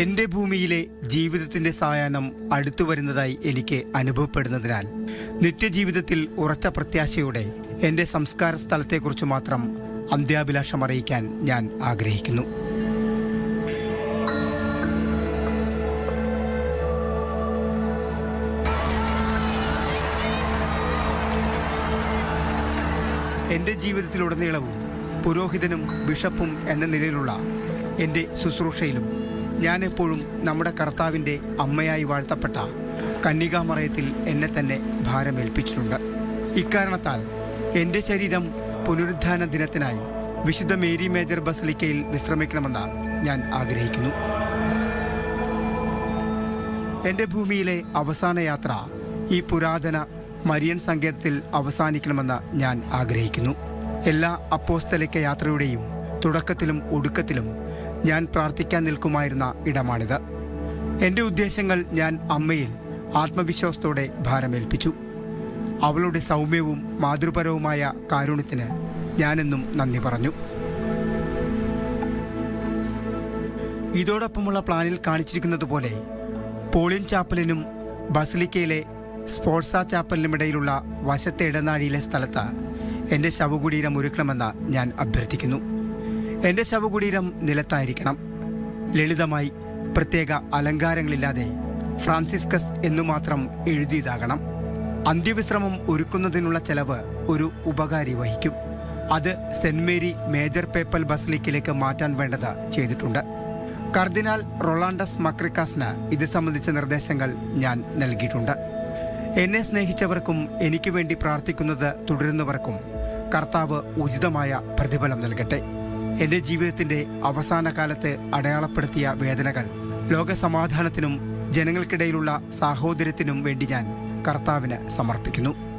എന്റെ ഭൂമിയിലെ ജീവിതത്തിന്റെ സായാഹ്നം അടുത്തു വരുന്നതായി എനിക്ക് അനുഭവപ്പെടുന്നതിനാൽ നിത്യജീവിതത്തിൽ ഉറച്ച പ്രത്യാശയോടെ എന്റെ സംസ്കാര സ്ഥലത്തെക്കുറിച്ച് മാത്രം അന്ത്യാഭിലാഷം അറിയിക്കാൻ ഞാൻ ആഗ്രഹിക്കുന്നു. എന്റെ ജീവിതത്തിലുടനീളവും പുരോഹിതനും ബിഷപ്പും എന്ന നിലയിലുള്ള എന്റെ ശുശ്രൂഷയിലും ഞാൻ എപ്പോഴും നമ്മുടെ കർത്താവിന്റെ അമ്മയായി വാഴ്ത്തപ്പെട്ട കന്യകാമറയത്തിൽ എന്നെ തന്നെ ഭാരമേൽപ്പിച്ചിട്ടുണ്ട്. ഇക്കാരണത്താൽ എന്റെ ശരീരം പുനരുദ്ധാന ദിനത്തിനായി വിശുദ്ധ മേരി മേജർ ബസലിക്കയിൽ വിശ്രമിക്കണമെന്ന് ഞാൻ ആഗ്രഹിക്കുന്നു. എന്റെ ഭൂമിയിലെ അവസാന യാത്ര ഈ പുരാതന മരിയൻ സങ്കേതത്തിൽ അവസാനിക്കണമെന്ന് ഞാൻ ആഗ്രഹിക്കുന്നു. എല്ലാ അപ്പോസ്തലിക്ക യാത്രയുടെയും തുടക്കത്തിലും ഒടുക്കത്തിലും ഞാൻ പ്രാർത്ഥിക്കാൻ നിൽക്കുമായിരുന്ന ഇടമാണിത്. എന്റെ ഉദ്ദേശങ്ങൾ ഞാൻ അമ്മയിൽ ആത്മവിശ്വാസത്തോടെ ഭാരമേൽപ്പിച്ചു. അവളുടെ സൗമ്യവും മാതൃപരവുമായ കാരുണ്യത്തിന് ഞാനെന്നും നന്ദി പറഞ്ഞു. ഇതോടൊപ്പമുള്ള പ്ലാനിൽ കാണിച്ചിരിക്കുന്നത് പോലെ പോളിൻ ചാപ്പലിനും ബസലിക്കയിലെ സ്പോർട്സ ചാപ്പലിനും ഇടയിലുള്ള വശത്തെ ഇടനാഴിയിലെ സ്ഥലത്ത് എന്റെ ശവകുടീരം ഒരുക്കണമെന്ന് ഞാൻ അഭ്യർത്ഥിക്കുന്നു. എന്റെ ശവകുടീരം നിലത്തായിരിക്കണം. ലളിതമായി പ്രത്യേക അലങ്കാരങ്ങളില്ലാതെ ഫ്രാൻസിസ്കസ് എന്നു മാത്രം എഴുതിയതാകണം. അന്ത്യവിശ്രമം ഒരുക്കുന്നതിനുള്ള ചെലവ് ഒരു ഉപകാരി വഹിക്കും. അത് സെന്റ് മേരി മേജർ പേപ്പൽ ബസലിക്കിലേക്ക് മാറ്റാൻ വേണ്ടത് ചെയ്തിട്ടുണ്ട്. കർദിനാൾ റൊളാണ്ടസ് മക്രിക്കാസിന് ഇത് സംബന്ധിച്ച നിർദ്ദേശങ്ങൾ ഞാൻ നൽകിയിട്ടുണ്ട്. എന്നെ സ്നേഹിച്ചവർക്കും എനിക്ക് വേണ്ടി പ്രാർത്ഥിക്കുന്നത് തുടരുന്നവർക്കും കർത്താവ് ഉചിതമായ പ്രതിഫലം നൽകട്ടെ. എന്റെ ജീവിതത്തിന്റെ അവസാന കാലത്ത് അടയാളപ്പെടുത്തിയ വേദനകൾ ലോകസമാധാനത്തിനും ജനങ്ങൾക്കിടയിലുള്ള സാഹോദര്യത്തിനും വേണ്ടി ഞാൻ കർത്താവിന് സമർപ്പിക്കുന്നു.